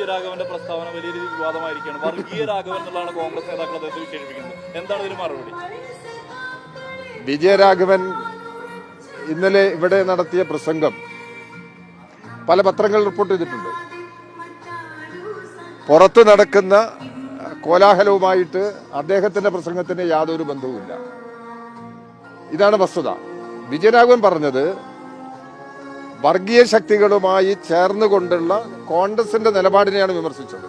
വിജയരാഘവന്റെ പ്രസ്താവന വലിയ രീതിയിൽ വിവാദമായിരിക്കുകയാണ്. വർഗീയ രാഘവൻ എന്നുള്ളതാണ് കോൺഗ്രസ് നേതാക്കൾ അദ്ദേഹത്തെ വിശേഷിപ്പിക്കുന്നത്. എന്താണ് ഇതിന് മറുപടി? വിജയരാഘവൻ ഇന്നലെ ഇവിടെ നടത്തിയ പ്രസംഗം പല പത്രങ്ങൾ റിപ്പോർട്ട് ചെയ്തിട്ടുണ്ട്. പുറത്ത് നടക്കുന്ന കോലാഹലവുമായിട്ട് അദ്ദേഹത്തിന്റെ പ്രസംഗത്തിന് യാതൊരു ബന്ധവുമില്ല. ഇതാണ് വസ്തുത. വിജയരാഘവൻ പറഞ്ഞത് വർഗീയ ശക്തികളുമായി ചേർന്നുകൊണ്ടുള്ള കോൺഗ്രസിന്റെ നിലപാടിനെയാണ് വിമർശിച്ചത്.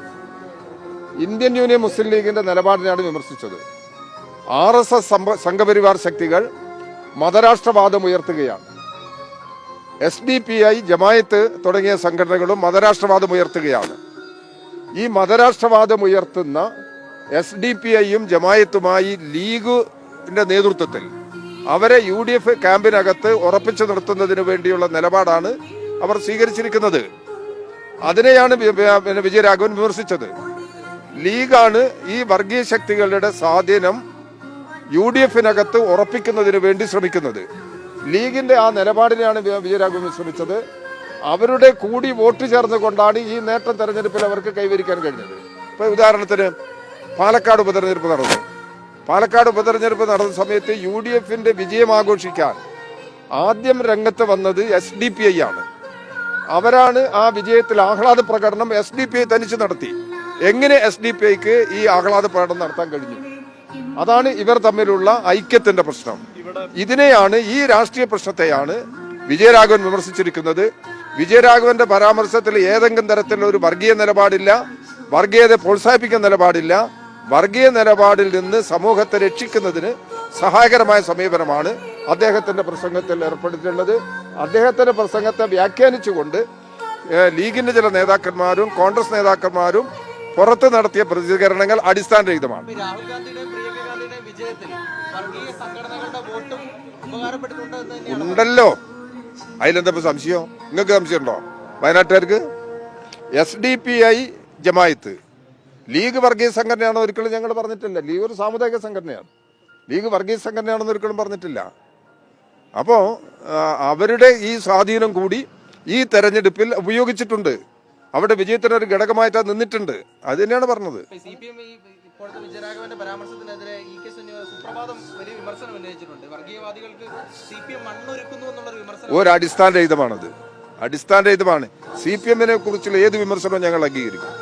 ഇന്ത്യൻ യൂണിയൻ മുസ്ലിം ലീഗിന്റെ നിലപാടിനെയാണ് വിമർശിച്ചത്. ആർ എസ് എസ് സംഘപരിവാർ ശക്തികൾ മതരാഷ്ട്രവാദം ഉയർത്തുകയാണ്. S D P I Jamaat തുടങ്ങിയ സംഘടനകളും മതരാഷ്ട്രവാദം ഉയർത്തുകയാണ്. ഈ മതരാഷ്ട്രവാദം ഉയർത്തുന്ന എസ് ഡി പി ഐയും ജമായത്തുമായി ലീഗിന്റെ നേതൃത്വത്തിൽ അവരെ യു ഡി എഫ് ക്യാമ്പിനകത്ത് ഉറപ്പിച്ചു നിർത്തുന്നതിന് വേണ്ടിയുള്ള നിലപാടാണ് അവർ സ്വീകരിച്ചിരിക്കുന്നത്. അതിനെയാണ് പിന്നെ വിജയരാഘവൻ വിമർശിച്ചത്. ലീഗാണ് ഈ വർഗീയ ശക്തികളുടെ സ്വാധീനം യു ഡി എഫിനകത്ത് ഉറപ്പിക്കുന്നതിന് വേണ്ടി ശ്രമിക്കുന്നത്. ലീഗിന്റെ ആ നിലപാടിനെയാണ് വിജയരാഘവൻ ശ്രമിച്ചത് അവരുടെ കൂടി വോട്ട് ചേർന്നുകൊണ്ടാണ് ഈ നേട്ടം തെരഞ്ഞെടുപ്പിൽ അവർക്ക് കൈവരിക്കാൻ കഴിഞ്ഞത്. ഇപ്പൊ ഉദാഹരണത്തിന് പാലക്കാട് ഉപതെരഞ്ഞെടുപ്പ് നടന്നു. പാലക്കാട് ഉപതെരഞ്ഞെടുപ്പ് നടന്ന സമയത്ത് യു ഡി എഫിന്റെ വിജയം ആഘോഷിക്കാൻ ആദ്യം രംഗത്ത് വന്നത് എസ് ഡി പി ഐ ആണ്. അവരാണ് ആ വിജയത്തിൽ ആഹ്ലാദ പ്രകടനം എസ് ഡി പി ഐ തനിച്ച് നടത്തി. എങ്ങനെ എസ് ഡി പി ഐക്ക് ഈ ആഹ്ലാദ പ്രകടനം നടത്താൻ കഴിഞ്ഞു? അതാണ് ഇവർ തമ്മിലുള്ള ഐക്യത്തിന്റെ പ്രശ്നം. ഇതിനെയാണ് ഈ രാഷ്ട്രീയ പ്രശ്നത്തെയാണ് വിജയരാഘവൻ വിമർശിച്ചിരിക്കുന്നത്. വിജയരാഘവന്റെ പരാമർശത്തിൽ ഏതെങ്കിലും തരത്തിലുള്ള ഒരു വർഗീയ നിലപാടില്ല വർഗീയത പ്രോത്സാഹിപ്പിക്കുന്ന നിലപാടില്ല വർഗീയ നിലപാടിൽ നിന്ന് സമൂഹത്തെ രക്ഷിക്കുന്നതിന് സഹായകരമായ സമീപനമാണ് അദ്ദേഹത്തിന്റെ പ്രസംഗത്തിൽ ഏർപ്പെടുത്തിയിട്ടുള്ളത് അദ്ദേഹത്തിന്റെ പ്രസംഗത്തെ വ്യാഖ്യാനിച്ചുകൊണ്ട് ലീഗിന്റെ ലീഗിന്റെ ചില നേതാക്കന്മാരും കോൺഗ്രസ് നേതാക്കന്മാരും പുറത്ത് നടത്തിയ പ്രതികരണങ്ങൾ അടിസ്ഥാനരഹിതമാണ്. ഉണ്ടല്ലോ. അതിലെന്താ സംശയം? നിങ്ങൾക്ക് സംശയമുണ്ടോ? വയനാട്ടുകാർക്ക്? S D P I Jamaat. League വർഗീയ സംഘടനയാണ് ഒരിക്കലും ഞങ്ങൾ പറഞ്ഞിട്ടില്ല. ലീഗ് ഒരു സാമുദായിക സംഘടനയാണ്. ലീഗ് വർഗീയ സംഘടനയാണെന്ന് ഒരിക്കലും പറഞ്ഞിട്ടില്ല. അപ്പോൾ അവരുടെ ഈ സ്വാധീനം കൂടി ഈ തെരഞ്ഞെടുപ്പിൽ ഉപയോഗിച്ചിട്ടുണ്ട്. അവിടെ വിജയത്തിന് ഒരു ഘടകമായിട്ട് നിന്നിട്ടുണ്ട്. അത് തന്നെയാണ് പറഞ്ഞത്. ഒരടിസ്ഥാന രഹിതമാണത് അടിസ്ഥാന രഹിതമാണ് ഇപ്പോഴത്തെ വിജയരാഘവന്റെ പരാമർശത്തിനെതിരെ ഇ കെ സുനി സുപ്രഭാതം വലിയ വിമർശനം ഉന്നയിച്ചിട്ടുണ്ട്. വർഗീയവാദികൾക്ക് സി പി എം മണ്ണൊരുക്കുന്നു എന്നുള്ള വിമർശനം ഒരു അടിസ്ഥാനരഹിതമാണത്. അടിസ്ഥാനരഹിതമാണ്. സി പി എമ്മിനെ കുറിച്ചുള്ള ഏത് വിമർശനവും ഞങ്ങൾ അംഗീകരിക്കും.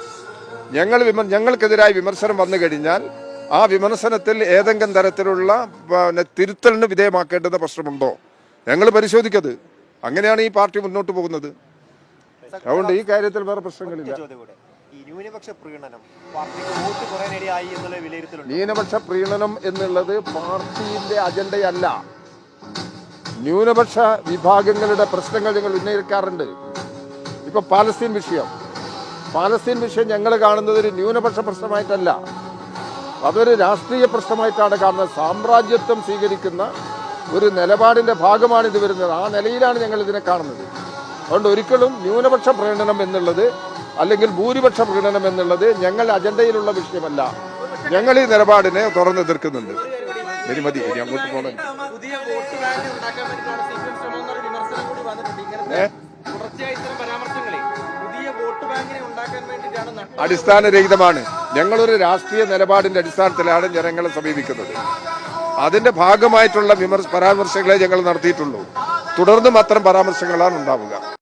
ഞങ്ങൾ വിമ ഞങ്ങൾക്കെതിരായി വിമർശനം വന്നു കഴിഞ്ഞാൽ ആ വിമർശനത്തിൽ ഏതെങ്കിലും തരത്തിലുള്ള പിന്നെ, തിരുത്തലിന് വിധേയമാക്കേണ്ടുന്ന പ്രശ്നമുണ്ടോ? ഞങ്ങൾ പരിശോധിക്കത്. അങ്ങനെയാണ് ഈ പാർട്ടി മുന്നോട്ട് പോകുന്നത്. അതുകൊണ്ട് ഈ കാര്യത്തിൽ വേറെ പ്രശ്നങ്ങളില്ല. ന്യൂനപക്ഷ പ്രീണനം ന്യൂനപക്ഷ പ്രീണനം എന്നുള്ളത് പാർട്ടിയുടെ അജണ്ടയല്ല. ന്യൂനപക്ഷ വിഭാഗങ്ങളുടെ പ്രശ്നങ്ങൾ ഞങ്ങൾ ഉന്നയിക്കാറുണ്ട്. ഇപ്പൊ പാലസ്തീൻ വിഷയം. പാലസ്തീൻ വിഷയം ഞങ്ങൾ കാണുന്നത് ഒരു ന്യൂനപക്ഷ പ്രശ്നമായിട്ടല്ല. അതൊരു രാഷ്ട്രീയ പ്രശ്നമായിട്ടാണ് കാണുന്നത്. സാമ്രാജ്യത്വം സ്വീകരിക്കുന്ന ഒരു നിലപാടിന്റെ ഭാഗമാണ് ഇത് വരുന്നത്. ആ നിലയിലാണ് ഞങ്ങൾ ഇതിനെ കാണുന്നത്. അതുകൊണ്ട് ഒരിക്കലും ന്യൂനപക്ഷ പ്രകടനം എന്നുള്ളത് അല്ലെങ്കിൽ ഭൂരിപക്ഷ പ്രകടനം എന്നുള്ളത് ഞങ്ങൾ അജണ്ടയിലുള്ള വിഷയമല്ല. ഞങ്ങൾ ഈ നിലപാടിനെ തുറന്ന് എതിർക്കുന്നുണ്ട്. ഇനി മതി. ഇനി അങ്ങോട്ട് പോകണം. പുതിയ അടിസ്ഥാനരഹിതമാണ്. ഞങ്ങളൊരു രാഷ്ട്രീയ നിലപാടിന്റെ അടിസ്ഥാനത്തിലാണ് ജനങ്ങളെ സമീപിക്കുന്നത്. അതിന്റെ ഭാഗമായിട്ടുള്ള വിമർശ പരാമർശങ്ങളെ ഞങ്ങൾ നടത്തിയിട്ടുള്ളൂ. തുടർന്നും അത്തരം പരാമർശങ്ങളാണ് ഉണ്ടാവുക.